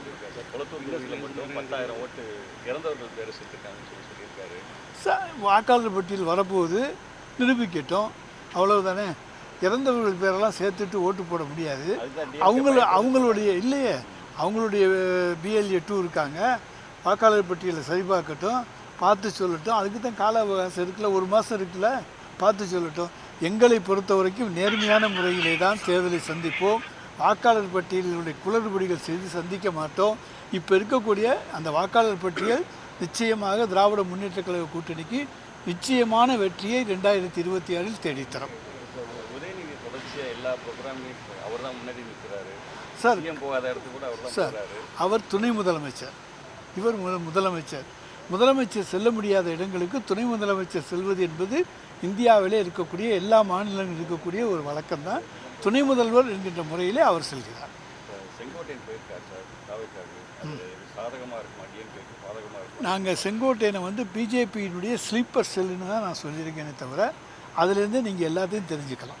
திருப்பத்தூர் தொகுதியில் மட்டும் பத்தாயிரம் ஓட்டு இறந்தவர்கள் பேர் சேர்த்துருக்காங்கன்னு சொல்லி சொல்லியிருக்காரு. ச- வாக்காளர் பட்டியல் வரப்போகுது நிரூபிக்கட்டும். அவ்வளவுதானே? இறந்தவர்கள் பேரெல்லாம் சேர்த்துட்டு ஓட்டு போட முடியாது. அவங்கள அவங்களுடைய இல்லையே அவங்களுடைய பிஎல்ஏ டூ இருக்காங்க. வாக்காளர் பட்டியலை சரிபார்க்கட்டும் பார்த்து சொல்லட்டும். அதுக்கு தான் கால அவகாசம் இருக்குல்ல. ஒரு மாதம் இருக்குல்ல. பார்த்து சொல்லட்டும். எங்களை பொறுத்த வரைக்கும் நேர்மையான முறையிலே தான் தேர்தலை சந்திப்போம். வாக்காளர் பட்டியலினுடைய குளறுபடிகள் செய்து சந்திக்க மாட்டோம். இப்போ இருக்கக்கூடிய அந்த வாக்காளர் பட்டியல் நிச்சயமாக திராவிட முன்னேற்றக் கழக கூட்டணிக்கு நிச்சயமான வெற்றியை ரெண்டாயிரத்தி இருபத்தி ஆறில் தேடித்தரும். உதயநிதி தொடர்ச்சியாக எல்லா ப்ரோக்ராம்லையும் அவர் தான் முன்னாடி நிற்கிறாரு. சார் போகாத இடத்துக்கு கூட அவர் சார் அவர் துணை முதலமைச்சர். இவர் முதலமைச்சர். முதலமைச்சர் செல்ல முடியாத இடங்களுக்கு துணை முதலமைச்சர் செல்வது என்பது இந்தியாவிலே இருக்கக்கூடிய எல்லா மாநிலங்களிலும் இருக்கக்கூடிய ஒரு வழக்கம்தான். துணை முதல்வர் என்கின்ற முறையிலே அவர் செல்கிறார். நாங்கள் செங்கோட்டையனை வந்து பிஜேபியினுடைய ஸ்லீப்பர் செல்லுன்னு தான் நான் சொல்லியிருக்கேனே தவிர அதுலேருந்து நீங்கள் எல்லாத்தையும் தெரிஞ்சுக்கலாம்.